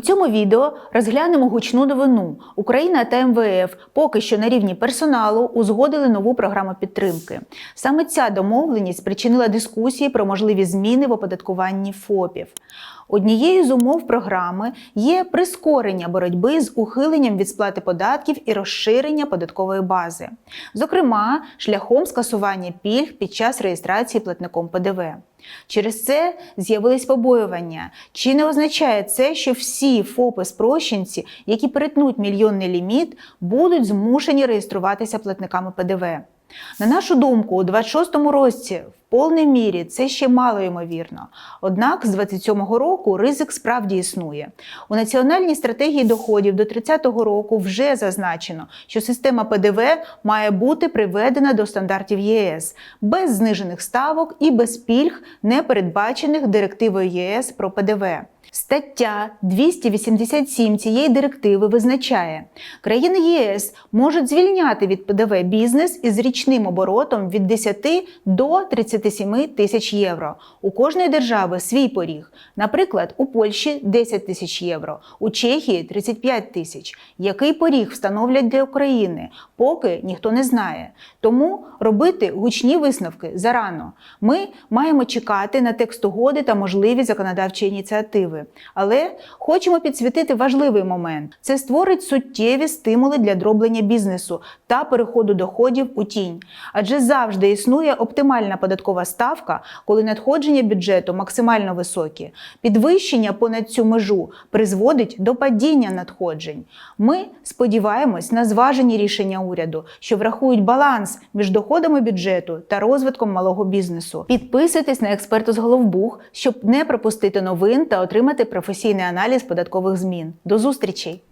цьому відео розглянемо гучну новину. Україна та МВФ поки що на рівні персоналу узгодили нову програму підтримки. Саме ця домовленість спричинила дискусії про можливі зміни в оподаткуванні ФОПів. Однією з умов програми є прискорення боротьби з ухиленням від сплати податків і розширення податкової бази, зокрема шляхом скасування пільг під час реєстрації платником ПДВ. Через це з'явились побоювання. Чи не означає це, що всі ФОПи-спрощенці, які перетнуть мільйонний ліміт, будуть змушені реєструватися платниками ПДВ? На нашу думку, у 26-му році повній мірі це ще мало ймовірно. Однак з 27-го року ризик справді існує. У національній стратегії доходів до 30-го року вже зазначено, що система ПДВ має бути приведена до стандартів ЄС без знижених ставок і без пільг, не передбачених директивою ЄС про ПДВ. Стаття 287 цієї директиви визначає, країни ЄС можуть звільняти від ПДВ бізнес із річним оборотом від 10 до 37 тисяч євро. У кожної держави свій поріг. Наприклад, у Польщі 10 тисяч євро, у Чехії 35 тисяч. Який поріг встановлять для України, поки ніхто не знає. Тому робити гучні висновки зарано. Ми маємо чекати на текст угоди та можливі законодавчі ініціативи. Але хочемо підсвітити важливий момент: це створить суттєві стимули для дроблення бізнесу та переходу доходів у тінь. Адже завжди існує оптимальна податкова ставка, коли надходження бюджету максимально високі. Підвищення понад цю межу призводить до падіння надходжень. Ми сподіваємось на зважені рішення уряду, що врахують баланс між доходами бюджету та розвитком малого бізнесу. Підписуйтесь на експерту з Головбух, щоб не пропустити новин та отримати професійний аналіз податкових змін. До зустрічей!